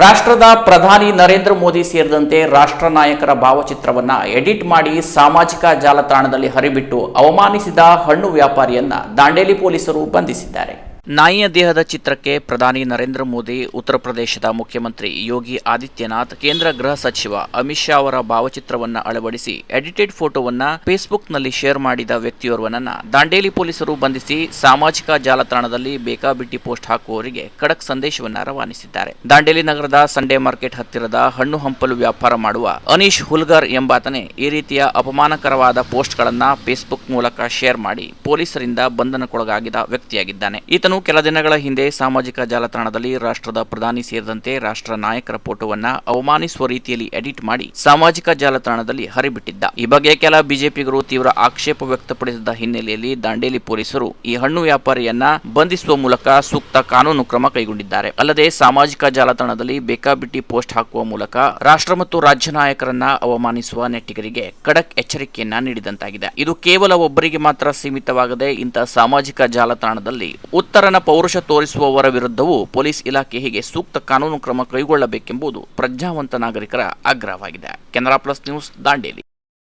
ರಾಷ್ಟ್ರದ ಪ್ರಧಾನಿ ನರೇಂದ್ರ ಮೋದಿ ಸೇರಿದಂತೆ ರಾಷ್ಟ್ರ ನಾಯಕರ ಭಾವಚಿತ್ರವನ್ನು ಎಡಿಟ್ ಮಾಡಿ ಸಾಮಾಜಿಕ ಜಾಲತಾಣದಲ್ಲಿ ಹರಿಬಿಟ್ಟು ಅವಮಾನಿಸಿದ ಹಣ್ಣು ವ್ಯಾಪಾರಿಯನ್ನ ದಾಂಡೇಲಿ ಪೊಲೀಸರು ಬಂಧಿಸಿದ್ದಾರೆ. ನಾಯಿಯ ದೇಹದ ಚಿತ್ರಕ್ಕೆ ಪ್ರಧಾನಿ ನರೇಂದ್ರ ಮೋದಿ, ಉತ್ತರ ಪ್ರದೇಶದ ಮುಖ್ಯಮಂತ್ರಿ ಯೋಗಿ ಆದಿತ್ಯನಾಥ್, ಕೇಂದ್ರ ಗೃಹ ಸಚಿವ ಅಮಿತ್ ಶಾ ಅವರ ಭಾವಚಿತ್ರವನ್ನ ಅಳವಡಿಸಿ ಎಡಿಟೆಡ್ ಫೋಟೋವನ್ನು ಫೇಸ್ಬುಕ್ನಲ್ಲಿ ಶೇರ್ ಮಾಡಿದ ವ್ಯಕ್ತಿಯೋರ್ವನನ್ನ ದಾಂಡೇಲಿ ಪೊಲೀಸರು ಬಂಧಿಸಿ ಸಾಮಾಜಿಕ ಜಾಲತಾಣದಲ್ಲಿ ಬೇಕಾಬಿಟ್ಟಿ ಪೋಸ್ಟ್ ಹಾಕುವವರಿಗೆ ಖಡಕ್ ಸಂದೇಶವನ್ನ ರವಾನಿಸಿದ್ದಾರೆ. ದಾಂಡೇಲಿ ನಗರದ ಸಂಡೇ ಮಾರ್ಕೆಟ್ ಹತ್ತಿರದ ಹಣ್ಣು ಹಂಪಲು ವ್ಯಾಪಾರ ಮಾಡುವ ಅನೀಶ್ ಹುಲ್ಗರ್ ಎಂಬಾತನೇ ಈ ರೀತಿಯ ಅಪಮಾನಕರವಾದ ಪೋಸ್ಟ್ಗಳನ್ನ ಫೇಸ್ಬುಕ್ ಮೂಲಕ ಶೇರ್ ಮಾಡಿ ಪೊಲೀಸರಿಂದ ಬಂಧನಕ್ಕೊಳಗಾಗಿದ್ದ ವ್ಯಕ್ತಿಯಾಗಿದ್ದಾನೆ. ಈತನು ಕೆಲ ದಿನಗಳ ಹಿಂದೆ ಸಾಮಾಜಿಕ ಜಾಲತಾಣದಲ್ಲಿ ರಾಷ್ಟ್ರದ ಪ್ರಧಾನಿ ಸೇರಿದಂತೆ ರಾಷ್ಟ್ರ ನಾಯಕರ ಫೋಟೋವನ್ನ ಅವಮಾನಿಸುವ ರೀತಿಯಲ್ಲಿ ಎಡಿಟ್ ಮಾಡಿ ಸಾಮಾಜಿಕ ಜಾಲತಾಣದಲ್ಲಿ ಹರಿಬಿಟ್ಟಿದ್ದ. ಈ ಬಗ್ಗೆ ಕೆಲ ಬಿಜೆಪಿಗರು ತೀವ್ರ ಆಕ್ಷೇಪ ವ್ಯಕ್ತಪಡಿಸಿದ ಹಿನ್ನೆಲೆಯಲ್ಲಿ ದಾಂಡೇಲಿ ಪೊಲೀಸರು ಈ ಹಣ್ಣು ವ್ಯಾಪಾರಿಯನ್ನ ಬಂಧಿಸುವ ಮೂಲಕ ಸೂಕ್ತ ಕಾನೂನು ಕ್ರಮ ಕೈಗೊಂಡಿದ್ದಾರೆ. ಅಲ್ಲದೆ ಸಾಮಾಜಿಕ ಜಾಲತಾಣದಲ್ಲಿ ಬೇಕಾಬಿಟ್ಟಿ ಪೋಸ್ಟ್ ಹಾಕುವ ಮೂಲಕ ರಾಷ್ಟ್ರ ಮತ್ತು ರಾಜ್ಯ ನಾಯಕರನ್ನ ಅವಮಾನಿಸುವ ನೆಟ್ಟಿಗರಿಗೆ ಖಡಕ್ ಎಚ್ಚರಿಕೆಯನ್ನ ನೀಡಿದಂತಾಗಿದೆ. ಇದು ಕೇವಲ ಒಬ್ಬರಿಗೆ ಮಾತ್ರ ಸೀಮಿತವಾಗದೆ ಇಂತಹ ಸಾಮಾಜಿಕ ಜಾಲತಾಣದಲ್ಲಿ ಉತ್ತರನ ಪೌರುಷ ತೋರಿಸುವವರ ವಿರುದ್ಧವೂ ಪೊಲೀಸ್ ಇಲಾಖೆ ಹೀಗೆ ಸೂಕ್ತ ಕಾನೂನು ಕ್ರಮ ಕೈಗೊಳ್ಳಬೇಕೆಂಬುದು ಪ್ರಜ್ಞಾವಂತ ನಾಗರಿಕರ ಆಗ್ರಹವಾಗಿದೆ. Canara plus news Dandeli.